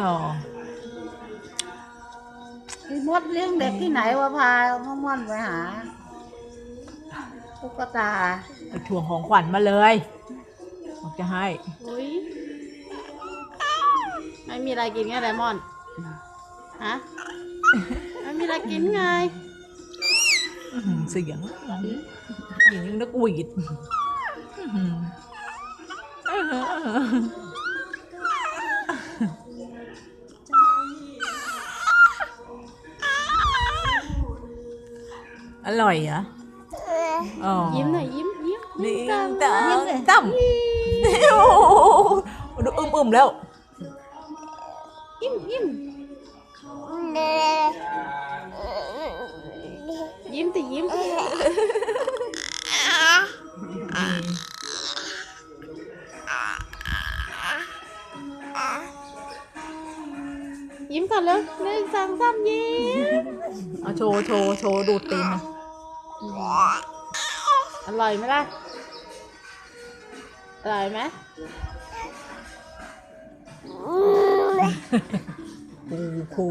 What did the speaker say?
อ๋อพี่มดเลี้ยงเด็กที่ไหนวะพาพ่อม่อนไปหาตุ๊กตาไปทวงของขวัญมาเลยบอกจะให้ อุ้ยไม่มีอะไรกินไงไดมอนด์ฮะไม่มีอะไรกินไง อื้อหือเสียงอย่างนี้นึกหวีดอื้อหืออื้อหืออื้อหือ อร่อยเหรออ๋อยิ้มหน่อยยิ้มยิ้มนี่จังตายิ้มเลยตั้มโอ้โหดูอึมอึมๆแล้ว ยิ้มยิ้มยิ้มแต่ยิ้มยิ้มก่อนเลยหนึ่งสองสามยิ้ม เอาโชว์โชว์โชว์ดูดตีนนะอร่อยไหมล่ะ อร่อยไหมคูคู